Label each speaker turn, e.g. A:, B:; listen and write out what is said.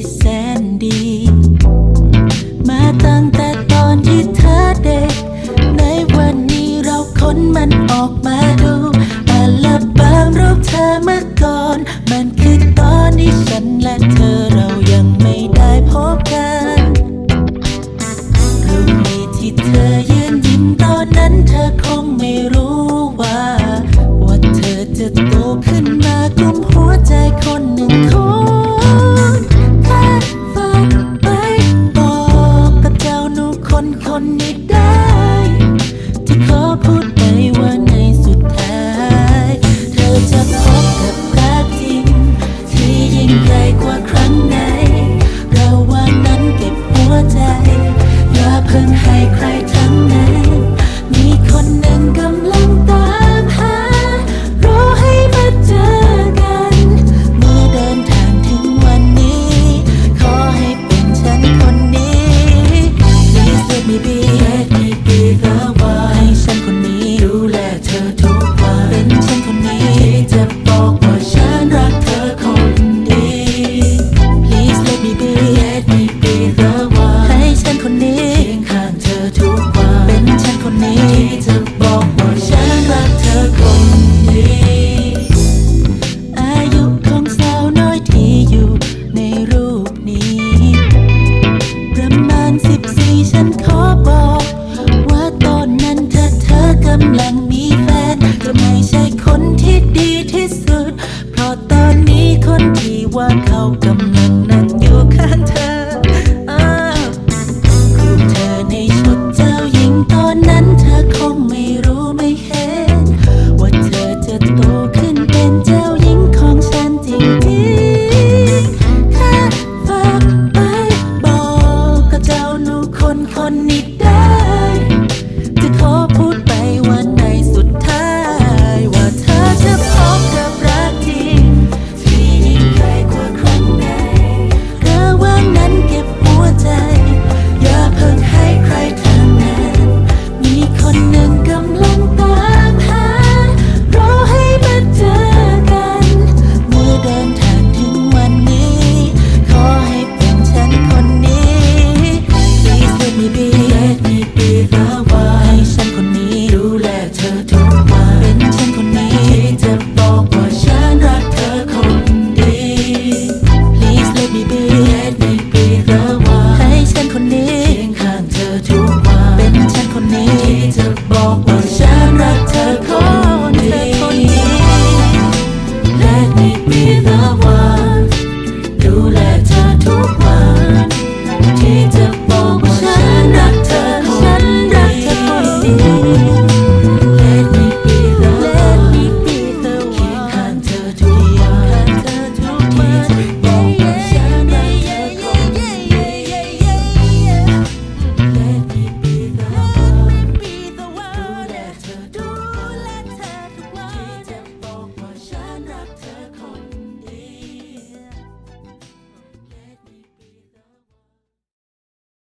A: ที่แมาตั้งแต่ตอนที่เธอเด็ก ในวันนี้เราค้นมันออกมาดูอัลบั้รูปเธอเมื่อก่อน มันคือตอนที่ฉันและเธอเรายังไม่ได้พบกันรูปนี้ที่เธอยืนยิ้มตอนนั้นเธอคงไม่รู้ว่า ว่าเธอจะ คนที่ดีที่สุด เพราะตอนนี้คนที่ว่าเขากำลังนั่งอยู่ข้างเธอคือเธอในชุดเจ้าหญิงตอนนั้นเธอคงไม่รู้ไม่เห็น ว่าเธอจะโตขึ้นเป็นเจ้าหญิงของฉันจริงๆแค่ฝากไปบอกกับเจ้าหนูคนคนนี้